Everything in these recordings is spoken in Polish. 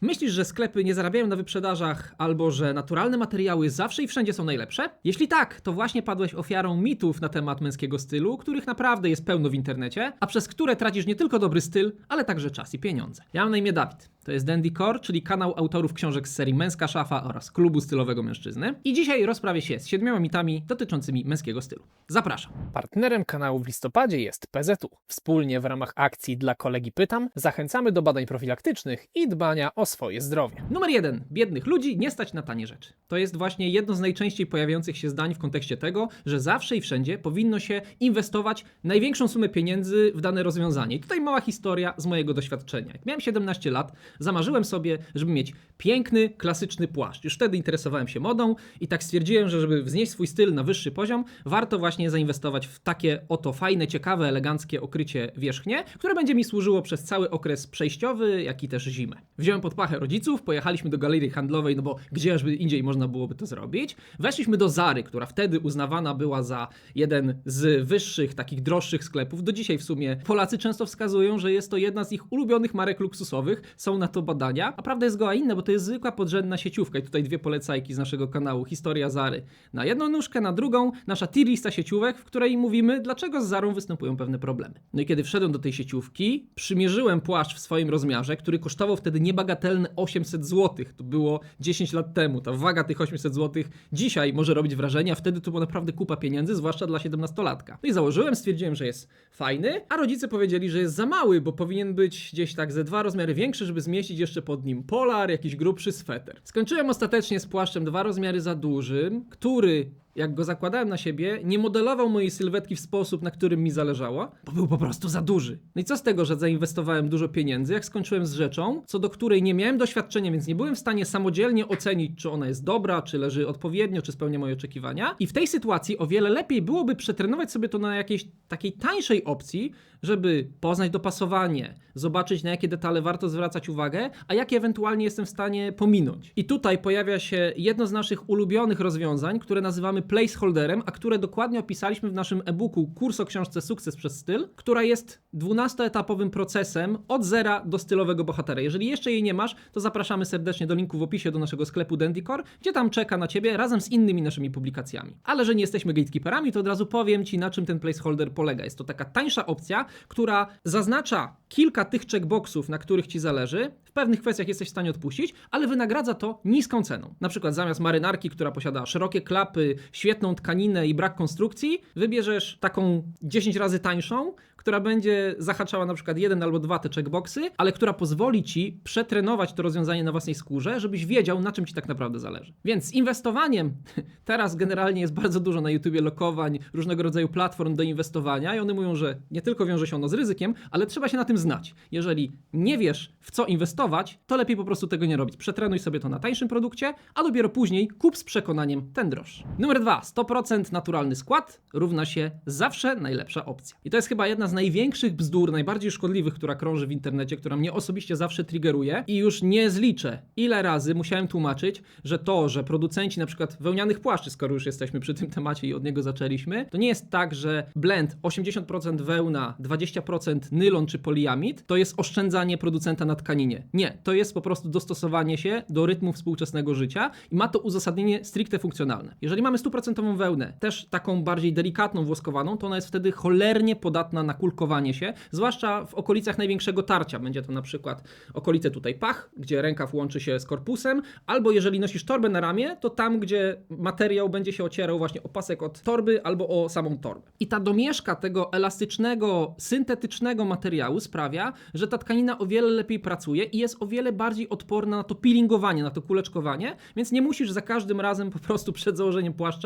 Myślisz, że sklepy nie zarabiają na wyprzedażach albo że naturalne materiały zawsze i wszędzie są najlepsze? Jeśli tak, to właśnie padłeś ofiarą mitów na temat męskiego stylu, których naprawdę jest pełno w internecie, a przez które tracisz nie tylko dobry styl, ale także czas i pieniądze. Ja mam na imię Dawid. To jest Dandy Core, czyli kanał autorów książek z serii Męska Szafa oraz Klubu Stylowego Mężczyzny. I dzisiaj rozprawię się z siedmioma mitami dotyczącymi męskiego stylu. Zapraszam. Partnerem kanału w listopadzie jest PZU. Wspólnie w ramach akcji Dla kolegi pytam zachęcamy do badań profilaktycznych i dbania o swoje zdrowie. Numer jeden. Biednych ludzi nie stać na tanie rzeczy. To jest właśnie jedno z najczęściej pojawiających się zdań w kontekście tego, że zawsze i wszędzie powinno się inwestować największą sumę pieniędzy w dane rozwiązanie. I tutaj mała historia z mojego doświadczenia. Jak miałem 17 lat, zamarzyłem sobie, żeby mieć piękny, klasyczny płaszcz. Już wtedy interesowałem się modą i tak stwierdziłem, że żeby wznieść swój styl na wyższy poziom, warto właśnie zainwestować w takie oto fajne, ciekawe, eleganckie okrycie wierzchnie, które będzie mi służyło przez cały okres przejściowy, jak i też zimę. Wziąłem pod pachę rodziców, pojechaliśmy do galerii handlowej, no bo gdzieżby indziej można byłoby to zrobić. Weszliśmy do Zary, która wtedy uznawana była za jeden z wyższych, takich droższych sklepów. Do dzisiaj w sumie Polacy często wskazują, że jest to jedna z ich ulubionych marek luksusowych. Są na to badania. A prawda jest goła inna, bo to jest zwykła podrzędna sieciówka. I tutaj dwie polecajki z naszego kanału. Historia Zary. Na jedną nóżkę, na drugą nasza tier lista sieciówek, w której mówimy, dlaczego z Zarą występują pewne problemy. No i kiedy wszedłem do tej sieciówki, przymierzyłem płaszcz w swoim rozmiarze, który kosztował wtedy niebagatelne 800 zł. To było 10 lat temu. Ta waga tych 800 zł dzisiaj może robić wrażenie, a wtedy to była naprawdę kupa pieniędzy, zwłaszcza dla 17-latka. No i założyłem, stwierdziłem, że jest fajny, a rodzice powiedzieli, że jest za mały, bo powinien być gdzieś tak ze dwa rozmiary większy, żeby zmieścić jeszcze pod nim polar, jakiś grubszy sweter. Skończyłem ostatecznie z płaszczem dwa rozmiary za dużym, który jak go zakładałem na siebie, nie modelował mojej sylwetki w sposób, na którym mi zależało, bo był po prostu za duży. No i co z tego, że zainwestowałem dużo pieniędzy, jak skończyłem z rzeczą, co do której nie miałem doświadczenia, więc nie byłem w stanie samodzielnie ocenić, czy ona jest dobra, czy leży odpowiednio, czy spełnia moje oczekiwania. I w tej sytuacji o wiele lepiej byłoby przetrenować sobie to na jakiejś takiej tańszej opcji, żeby poznać dopasowanie, zobaczyć na jakie detale warto zwracać uwagę, a jakie ewentualnie jestem w stanie pominąć. I tutaj pojawia się jedno z naszych ulubionych rozwiązań, które nazywamy placeholderem, a które dokładnie opisaliśmy w naszym e-booku Kurs o książce Sukces przez styl, która jest 12-etapowym procesem od zera do stylowego bohatera. Jeżeli jeszcze jej nie masz, to zapraszamy serdecznie do linku w opisie do naszego sklepu Dandycore, gdzie tam czeka na ciebie razem z innymi naszymi publikacjami. Ale że nie jesteśmy gatekeeperami, to od razu powiem ci, na czym ten placeholder polega. Jest to taka tańsza opcja, która zaznacza kilka tych checkboxów, na których ci zależy. W pewnych kwestiach jesteś w stanie odpuścić, ale wynagradza to niską ceną. Na przykład zamiast marynarki, która posiada szerokie klapy, świetną tkaninę i brak konstrukcji, wybierzesz taką 10 razy tańszą, która będzie zahaczała na przykład jeden albo dwa te checkboxy, ale która pozwoli ci przetrenować to rozwiązanie na własnej skórze, żebyś wiedział, na czym ci tak naprawdę zależy. Więc z inwestowaniem teraz generalnie jest bardzo dużo na YouTubie lokowań, różnego rodzaju platform do inwestowania i one mówią, że nie tylko wiąże się ono z ryzykiem, ale trzeba się na tym znać. Jeżeli nie wiesz, w co inwestować, to lepiej po prostu tego nie robić. Przetrenuj sobie to na tańszym produkcie, a dopiero później kup z przekonaniem ten droższy. Numer dwa, 100% naturalny skład równa się zawsze najlepsza opcja. I to jest chyba jedna z największych bzdur, najbardziej szkodliwych, która krąży w internecie, która mnie osobiście zawsze triggeruje i już nie zliczę, ile razy musiałem tłumaczyć, że to, że producenci na przykład wełnianych płaszczy, skoro już jesteśmy przy tym temacie i od niego zaczęliśmy, to nie jest tak, że blend 80% wełna, 20% nylon czy poliamid to jest oszczędzanie producenta na tkaninie. Nie, to jest po prostu dostosowanie się do rytmu współczesnego życia i ma to uzasadnienie stricte funkcjonalne. Jeżeli mamy 100% wełnę, też taką bardziej delikatną, włoskowaną, to ona jest wtedy cholernie podatna na kulkowanie się, zwłaszcza w okolicach największego tarcia. Będzie to na przykład okolice tutaj pach, gdzie rękaw łączy się z korpusem, albo jeżeli nosisz torbę na ramię, to tam, gdzie materiał będzie się ocierał właśnie o pasek od torby albo o samą torbę. I ta domieszka tego elastycznego, syntetycznego materiału sprawia, że ta tkanina o wiele lepiej pracuje i jest o wiele bardziej odporna na to peelingowanie, na to kuleczkowanie, więc nie musisz za każdym razem po prostu przed założeniem płaszcza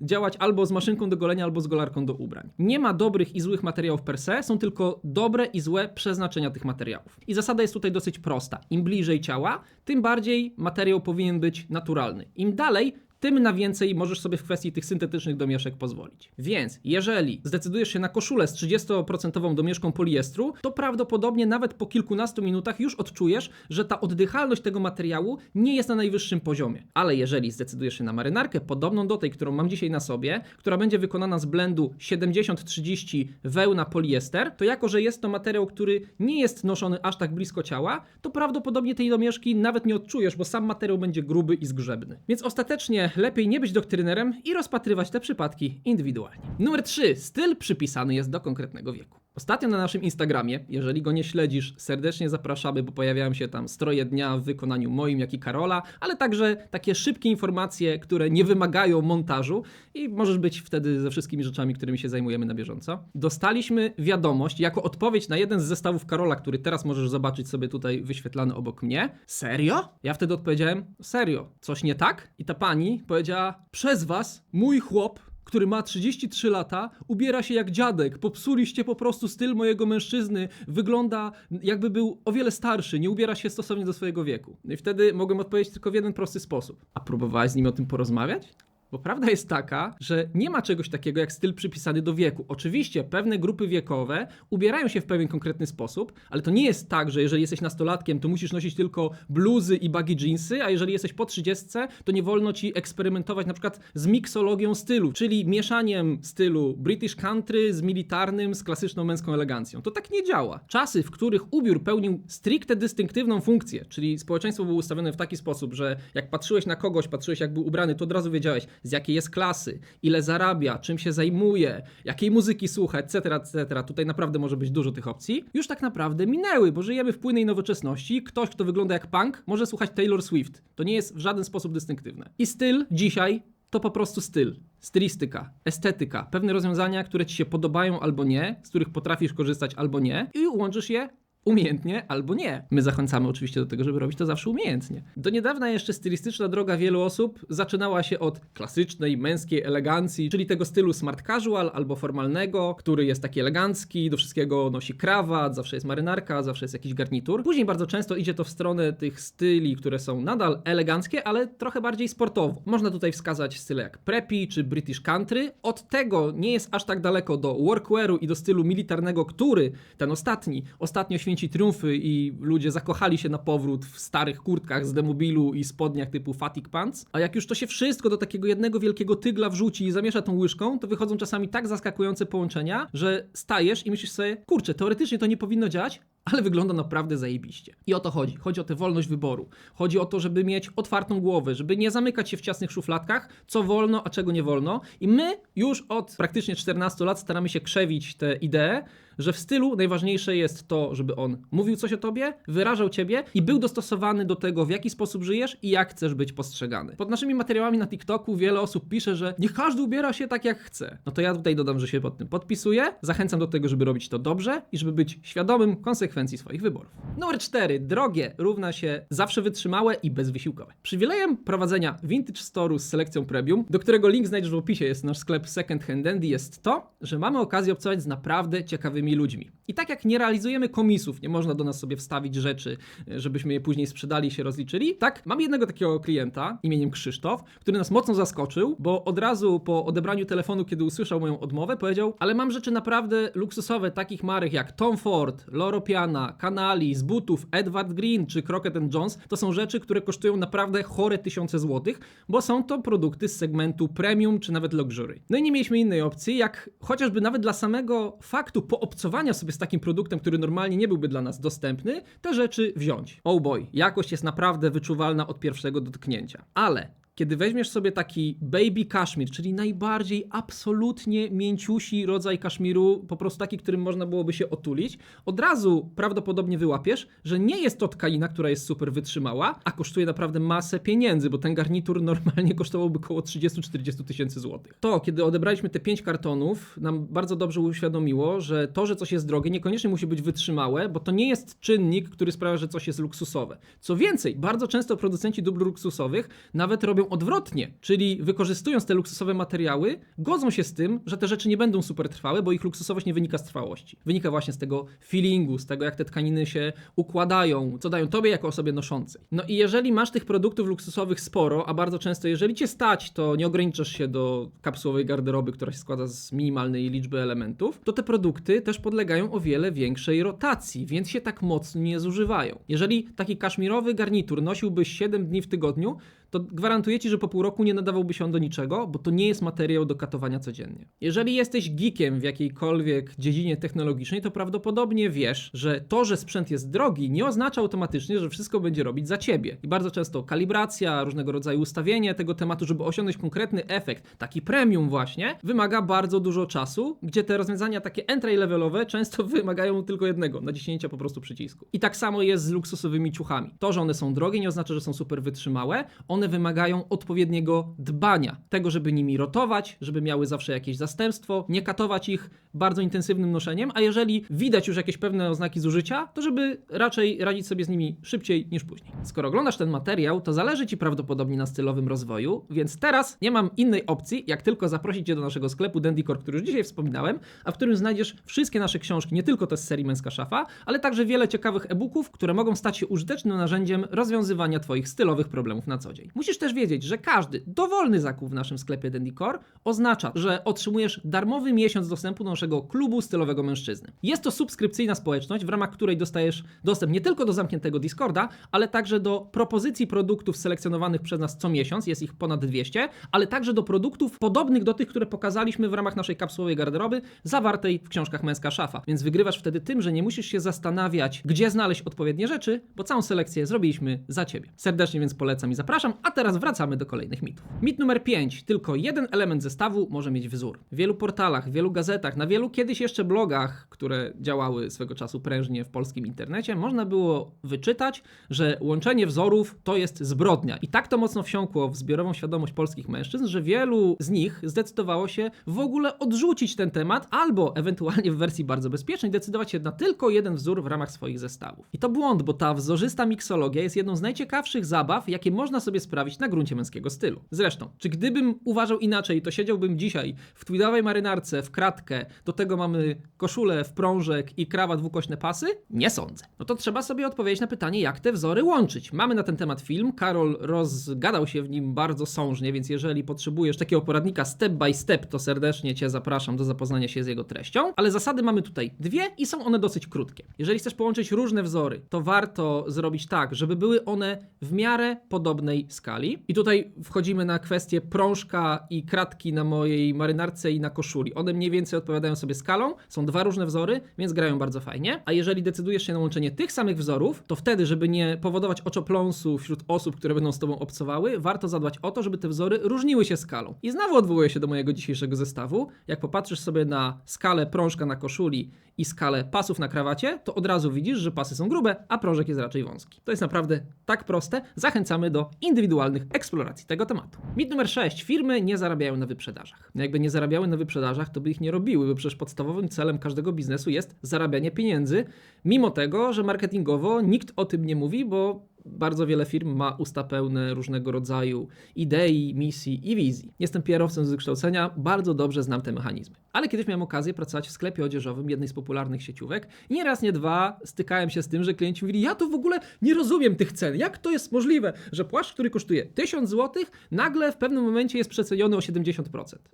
działać albo z maszynką do golenia, albo z golarką do ubrań. Nie ma dobrych i złych materiałów per se, są tylko dobre i złe przeznaczenia tych materiałów. I zasada jest tutaj dosyć prosta. Im bliżej ciała, tym bardziej materiał powinien być naturalny. Im dalej, tym na więcej możesz sobie w kwestii tych syntetycznych domieszek pozwolić. Więc jeżeli zdecydujesz się na koszulę z 30% domieszką poliestru, to prawdopodobnie nawet po kilkunastu minutach już odczujesz, że ta oddychalność tego materiału nie jest na najwyższym poziomie. Ale jeżeli zdecydujesz się na marynarkę podobną do tej, którą mam dzisiaj na sobie, która będzie wykonana z blendu 70-30 wełna poliester, to jako, że jest to materiał, który nie jest noszony aż tak blisko ciała, to prawdopodobnie tej domieszki nawet nie odczujesz, bo sam materiał będzie gruby i zgrzebny. Więc ostatecznie lepiej nie być doktrynerem i rozpatrywać te przypadki indywidualnie. Numer 3. Styl przypisany jest do konkretnego wieku. Ostatnio na naszym Instagramie, jeżeli go nie śledzisz, serdecznie zapraszamy, bo pojawiają się tam stroje dnia w wykonaniu moim, jak i Karola, ale także takie szybkie informacje, które nie wymagają montażu i możesz być wtedy ze wszystkimi rzeczami, którymi się zajmujemy na bieżąco. Dostaliśmy wiadomość jako odpowiedź na jeden z zestawów Karola, który teraz możesz zobaczyć sobie tutaj wyświetlany obok mnie. Serio? Ja wtedy odpowiedziałem, serio, coś nie tak? I ta pani powiedziała, przez was mój chłop który ma 33 lata, ubiera się jak dziadek. Popsuliście po prostu styl mojego mężczyzny. Wygląda jakby był o wiele starszy, nie ubiera się stosownie do swojego wieku. No i wtedy mogłem odpowiedzieć tylko w jeden prosty sposób. A próbowałeś z nim o tym porozmawiać? Bo prawda jest taka, że nie ma czegoś takiego jak styl przypisany do wieku. Oczywiście pewne grupy wiekowe ubierają się w pewien konkretny sposób, ale to nie jest tak, że jeżeli jesteś nastolatkiem, to musisz nosić tylko bluzy i baggy jeansy, a jeżeli jesteś po 30, to nie wolno ci eksperymentować na przykład z miksologią stylu, czyli mieszaniem stylu British country z militarnym, z klasyczną męską elegancją. To tak nie działa. Czasy, w których ubiór pełnił stricte dystynktywną funkcję, czyli społeczeństwo było ustawione w taki sposób, że jak patrzyłeś na kogoś, patrzyłeś jak był ubrany, to od razu wiedziałeś, z jakiej jest klasy, ile zarabia, czym się zajmuje, jakiej muzyki słucha, etc., etc. Tutaj naprawdę może być dużo tych opcji. Już tak naprawdę minęły, bo żyjemy w płynnej nowoczesności. Ktoś, kto wygląda jak punk, może słuchać Taylor Swift. To nie jest w żaden sposób dystynktywne. I styl dzisiaj to po prostu styl. Stylistyka, estetyka, pewne rozwiązania, które ci się podobają albo nie, z których potrafisz korzystać albo nie i łączysz je umiejętnie albo nie. My zachęcamy oczywiście do tego, żeby robić to zawsze umiejętnie. Do niedawna jeszcze stylistyczna droga wielu osób zaczynała się od klasycznej, męskiej elegancji, czyli tego stylu smart casual albo formalnego, który jest taki elegancki, do wszystkiego nosi krawat, zawsze jest marynarka, zawsze jest jakiś garnitur. Później bardzo często idzie to w stronę tych styli, które są nadal eleganckie, ale trochę bardziej sportowo. Można tutaj wskazać style jak preppy czy British country. Od tego nie jest aż tak daleko do workwearu i do stylu militarnego, który ten ostatni ostatnio święci triumfy i ludzie zakochali się na powrót w starych kurtkach z demobilu i spodniach typu fatigue pants. A jak już to się wszystko do takiego jednego wielkiego tygla wrzuci i zamiesza tą łyżką, to wychodzą czasami tak zaskakujące połączenia, że stajesz i myślisz sobie, kurczę, teoretycznie to nie powinno działać, ale wygląda naprawdę zajebiście. I o to chodzi. Chodzi o tę wolność wyboru. Chodzi o to, żeby mieć otwartą głowę, żeby nie zamykać się w ciasnych szufladkach, co wolno, a czego nie wolno. I my już od praktycznie 14 lat staramy się krzewić tę ideę, że w stylu najważniejsze jest to, żeby on mówił coś o tobie, wyrażał ciebie i był dostosowany do tego, w jaki sposób żyjesz i jak chcesz być postrzegany. Pod naszymi materiałami na TikToku wiele osób pisze, że niech każdy ubiera się tak, jak chce. No to ja tutaj dodam, że się pod tym podpisuję. Zachęcam do tego, żeby robić to dobrze i żeby być świadomym konsekwencji swoich wyborów. Numer 4. Drogie równa się zawsze wytrzymałe i bezwysiłkowe. Przywilejem prowadzenia Vintage Store'u z selekcją premium, do którego link znajdziesz w opisie, jest nasz sklep Second Hand Dandy, jest to, że mamy okazję obcować z naprawdę ciekawymi ludźmi. I tak jak nie realizujemy komisów, nie można do nas sobie wstawić rzeczy, żebyśmy je później sprzedali i się rozliczyli, tak mam jednego takiego klienta imieniem Krzysztof, który nas mocno zaskoczył, bo od razu po odebraniu telefonu, kiedy usłyszał moją odmowę, powiedział, ale mam rzeczy naprawdę luksusowe, takich marek jak Tom Ford, Loro Piana, Canali, z butów Edward Green czy Crockett Jones. To są rzeczy, które kosztują naprawdę chore tysiące złotych, bo są to produkty z segmentu premium czy nawet luxury. No i nie mieliśmy innej opcji, jak chociażby nawet dla samego faktu poobcowania sobie z takim produktem, który normalnie nie byłby dla nas dostępny, te rzeczy wziąć. Oh boy, jakość jest naprawdę wyczuwalna od pierwszego dotknięcia. Ale kiedy weźmiesz sobie taki baby kaszmir, czyli najbardziej absolutnie mięciusi rodzaj kaszmiru, po prostu taki, którym można byłoby się otulić, od razu prawdopodobnie wyłapiesz, że nie jest to tkanina, która jest super wytrzymała, a kosztuje naprawdę masę pieniędzy, bo ten garnitur normalnie kosztowałby około 30-40 tysięcy złotych. To, kiedy odebraliśmy te 5 kartonów, nam bardzo dobrze uświadomiło, że to, że coś jest drogie, niekoniecznie musi być wytrzymałe, bo to nie jest czynnik, który sprawia, że coś jest luksusowe. Co więcej, bardzo często producenci dóbr luksusowych nawet robią odwrotnie, czyli wykorzystując te luksusowe materiały, godzą się z tym, że te rzeczy nie będą super trwałe, bo ich luksusowość nie wynika z trwałości. Wynika właśnie z tego feelingu, z tego jak te tkaniny się układają, co dają tobie jako osobie noszącej. No i jeżeli masz tych produktów luksusowych sporo, a bardzo często jeżeli cię stać, to nie ograniczasz się do kapsułowej garderoby, która się składa z minimalnej liczby elementów, to te produkty też podlegają o wiele większej rotacji, więc się tak mocno nie zużywają. Jeżeli taki kaszmirowy garnitur nosiłbyś 7 dni w tygodniu, to gwarantuję ci, że po pół roku nie nadawałby się on do niczego, bo to nie jest materiał do katowania codziennie. Jeżeli jesteś geekiem w jakiejkolwiek dziedzinie technologicznej, to prawdopodobnie wiesz, że to, że sprzęt jest drogi, nie oznacza automatycznie, że wszystko będzie robić za ciebie. I bardzo często kalibracja, różnego rodzaju ustawienie tego tematu, żeby osiągnąć konkretny efekt, taki premium właśnie, wymaga bardzo dużo czasu, gdzie te rozwiązania takie entry-levelowe często wymagają tylko jednego, naciśnięcia po prostu przycisku. I tak samo jest z luksusowymi ciuchami. To, że one są drogie, nie oznacza, że są super wytrzymałe. One wymagają odpowiedniego dbania. Tego, żeby nimi rotować, żeby miały zawsze jakieś zastępstwo, nie katować ich bardzo intensywnym noszeniem, a jeżeli widać już jakieś pewne oznaki zużycia, to żeby raczej radzić sobie z nimi szybciej niż później. Skoro oglądasz ten materiał, to zależy Ci prawdopodobnie na stylowym rozwoju, więc teraz nie mam innej opcji, jak tylko zaprosić Cię do naszego sklepu Dendycore, który już dzisiaj wspominałem, a w którym znajdziesz wszystkie nasze książki, nie tylko te z serii Męska Szafa, ale także wiele ciekawych e-booków, które mogą stać się użytecznym narzędziem rozwiązywania Twoich stylowych problemów na co dzień. Musisz też wiedzieć, że każdy dowolny zakup w naszym sklepie Dendycore oznacza, że otrzymujesz darmowy miesiąc dostępu do naszego klubu stylowego mężczyzny. Jest to subskrypcyjna społeczność, w ramach której dostajesz dostęp nie tylko do zamkniętego Discorda, ale także do propozycji produktów selekcjonowanych przez nas co miesiąc, jest ich ponad 200, ale także do produktów podobnych do tych, które pokazaliśmy w ramach naszej kapsułowej garderoby, zawartej w książkach Męska Szafa. Więc wygrywasz wtedy tym, że nie musisz się zastanawiać, gdzie znaleźć odpowiednie rzeczy, bo całą selekcję zrobiliśmy za ciebie. Serdecznie więc polecam i zapraszam, a teraz wracamy do kolejnych mitów. Mit numer 5. Tylko jeden element zestawu może mieć wzór. W wielu portalach, w wielu gazetach, na wielu kiedyś jeszcze blogach, które działały swego czasu prężnie w polskim internecie, można było wyczytać, że łączenie wzorów to jest zbrodnia. I tak to mocno wsiąkło w zbiorową świadomość polskich mężczyzn, że wielu z nich zdecydowało się w ogóle odrzucić ten temat, albo ewentualnie w wersji bardzo bezpiecznej decydować się na tylko jeden wzór w ramach swoich zestawów. I to błąd, bo ta wzorzysta miksologia jest jedną z najciekawszych zabaw, jakie można sobie sprawić na gruncie męskiego stylu. Zresztą, czy gdybym uważał inaczej, to siedziałbym dzisiaj w tweedowej marynarce, w kratkę, do tego mamy koszulę w prążek i krawat dwukośne pasy? Nie sądzę. No to trzeba sobie odpowiedzieć na pytanie, jak te wzory łączyć. Mamy na ten temat film, Karol rozgadał się w nim bardzo sążnie, więc jeżeli potrzebujesz takiego poradnika step by step, to serdecznie Cię zapraszam do zapoznania się z jego treścią. Ale zasady mamy tutaj dwie i są one dosyć krótkie. Jeżeli chcesz połączyć różne wzory, to warto zrobić tak, żeby były one w miarę podobnej skali. I tutaj wchodzimy na kwestię prążka i kratki na mojej marynarce i na koszuli. One mniej więcej odpowiadają sobie skalą, są dwa różne wzory, więc grają bardzo fajnie. A jeżeli decydujesz się na łączenie tych samych wzorów, to wtedy, żeby nie powodować oczopląsu wśród osób, które będą z tobą obcowały, warto zadbać o to, żeby te wzory różniły się skalą. I znowu odwołuję się do mojego dzisiejszego zestawu. Jak popatrzysz sobie na skalę prążka na koszuli i skalę pasów na krawacie, to od razu widzisz, że pasy są grube, a prążek jest raczej wąski. To jest naprawdę tak proste. Zachęcamy do indywidualnych eksploracji tego tematu. Mit numer 6. Firmy nie zarabiają na wyprzedażach. No Jakby nie zarabiały na wyprzedażach, to by ich nie robiły, bo przecież podstawowym celem każdego biznesu jest zarabianie pieniędzy, mimo tego, że marketingowo nikt o tym nie mówi, bo bardzo wiele firm ma usta pełne różnego rodzaju idei, misji i wizji. Jestem PR-owcem z wykształcenia, bardzo dobrze znam te mechanizmy. Ale kiedyś miałem okazję pracować w sklepie odzieżowym jednej z popularnych sieciówek i nie raz, nie dwa stykałem się z tym, że klienci mówili, ja to w ogóle nie rozumiem tych cen. Jak to jest możliwe, że płaszcz, który kosztuje 1000 zł, nagle w pewnym momencie jest przeceniony o 70%.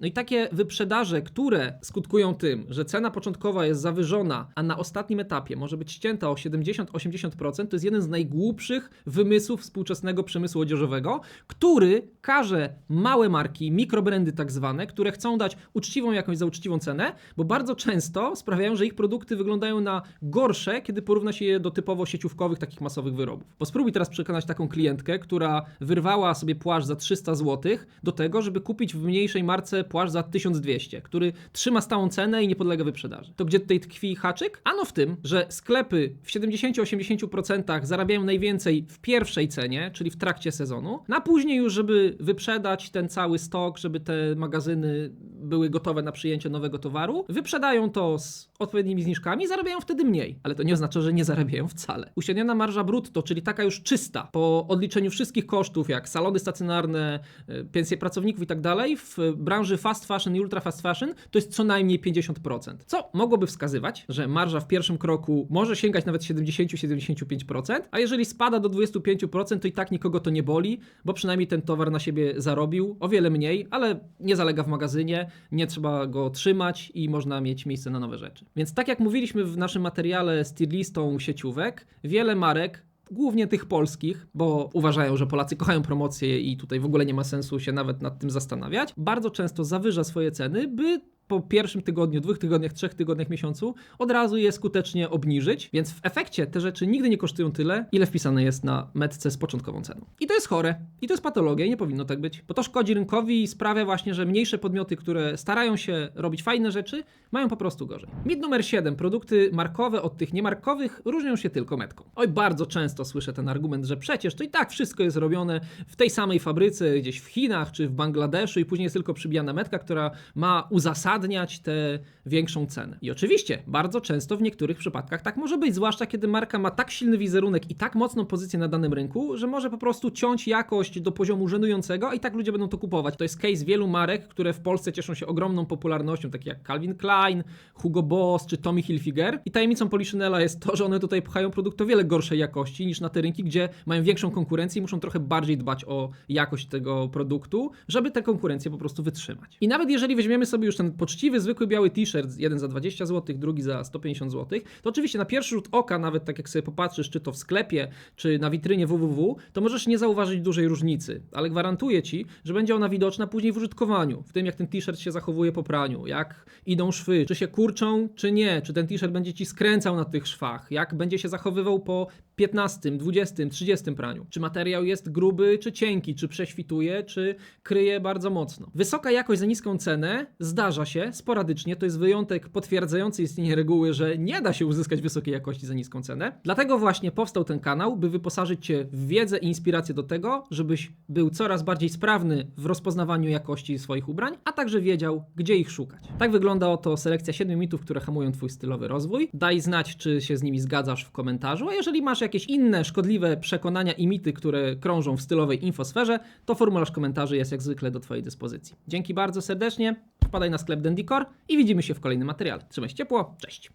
No i takie wyprzedaże, które skutkują tym, że cena początkowa jest zawyżona, a na ostatnim etapie może być ścięta o 70-80%, to jest jeden z najgłupszych wymysłów współczesnego przemysłu odzieżowego, który każe małe marki, mikrobrandy tak zwane, które chcą dać uczciwą jakąś za uczciwą cenę, bo bardzo często sprawiają, że ich produkty wyglądają na gorsze, kiedy porówna się je do typowo sieciówkowych, takich masowych wyrobów. Bo spróbuj teraz przekonać taką klientkę, która wyrwała sobie płaszcz za 300 zł, do tego, żeby kupić w mniejszej marce płaszcz za 1200, który trzyma stałą cenę i nie podlega wyprzedaży. To gdzie tutaj tkwi haczyk? Ano w tym, że sklepy w 70-80% zarabiają najwięcej w pierwszej cenie, czyli w trakcie sezonu, na później już, żeby wyprzedać ten cały stok, żeby te magazyny były gotowe na przyjęcie nowego towaru, wyprzedają to z odpowiednimi zniżkami zarabiają wtedy mniej. Ale to nie oznacza, że nie zarabiają wcale. Uśredniona marża brutto, czyli taka już czysta, po odliczeniu wszystkich kosztów, jak salony stacjonarne, y, pensje pracowników i tak dalej, w branży fast fashion i ultra fast fashion to jest co najmniej 50%. Co mogłoby wskazywać, że marża w pierwszym kroku może sięgać nawet 70-75%, a jeżeli spada do 25%, to i tak nikogo to nie boli, bo przynajmniej ten towar na siebie zarobił o wiele mniej, ale nie zalega w magazynie, nie trzeba go trzymać i można mieć miejsce na nowe rzeczy. Więc tak jak mówiliśmy w naszym materiale z tier listą sieciówek, wiele marek głównie tych polskich, bo uważają, że Polacy kochają promocje i tutaj w ogóle nie ma sensu się nawet nad tym zastanawiać, bardzo często zawyża swoje ceny, by po pierwszym tygodniu, dwóch tygodniach, trzech tygodniach miesiącu od razu je skutecznie obniżyć, więc w efekcie te rzeczy nigdy nie kosztują tyle, ile wpisane jest na metce z początkową ceną. I to jest chore, i to jest patologia i nie powinno tak być, bo to szkodzi rynkowi i sprawia właśnie, że mniejsze podmioty, które starają się robić fajne rzeczy, mają po prostu gorzej. Mit numer 7. Produkty markowe od tych niemarkowych różnią się tylko metką. Oj, bardzo często słyszę ten argument, że przecież to i tak wszystko jest robione w tej samej fabryce, gdzieś w Chinach czy w Bangladeszu i później jest tylko przybijana metka, która ma uzasadniać tę większą cenę. I oczywiście, bardzo często w niektórych przypadkach tak może być, zwłaszcza kiedy marka ma tak silny wizerunek i tak mocną pozycję na danym rynku, że może po prostu ciąć jakość do poziomu żenującego, a i tak ludzie będą to kupować. To jest case wielu marek, które w Polsce cieszą się ogromną popularnością, takie jak Calvin Klein, Hugo Boss czy Tommy Hilfiger. I tajemnicą Poliszynela jest to, że one tutaj pchają produkt o wiele gorszej jakości niż na te rynki, gdzie mają większą konkurencję i muszą trochę bardziej dbać o jakość tego produktu, żeby tę konkurencję po prostu wytrzymać. I nawet jeżeli weźmiemy sobie już ten poczciwy, zwykły biały t-shirt, jeden za 20 zł, drugi za 150 zł, to oczywiście na pierwszy rzut oka, nawet tak jak sobie popatrzysz, czy to w sklepie, czy na witrynie www, to możesz nie zauważyć dużej różnicy, ale gwarantuję ci, że będzie ona widoczna później w użytkowaniu, w tym jak ten t-shirt się zachowuje po praniu, jak idą szwy, czy się kurczą, czy nie, czy ten t-shirt będzie ci skręcał na tych szwach, jak będzie się zachowywał po 15, 20, 30 praniu, czy materiał jest gruby, czy cienki, czy prześwituje, czy kryje bardzo mocno. Wysoka jakość za niską cenę zdarza się sporadycznie, to jest wyjątek potwierdzający istnienie reguły, że nie da się uzyskać wysokiej jakości za niską cenę. Dlatego właśnie powstał ten kanał, by wyposażyć Cię w wiedzę i inspirację do tego, żebyś był coraz bardziej sprawny w rozpoznawaniu jakości swoich ubrań, a także wiedział, gdzie ich szukać. Tak wygląda oto selekcja 7 mitów, które hamują Twój stylowy rozwój. Daj znać, czy się z nimi zgadzasz w komentarzu, a jeżeli masz jakieś inne szkodliwe przekonania i mity, które krążą w stylowej infosferze, to formularz komentarzy jest jak zwykle do Twojej dyspozycji. Dzięki bardzo serdecznie, wpadaj na sklep Dendicor i widzimy się w kolejnym materiale. Trzymaj się ciepło, cześć!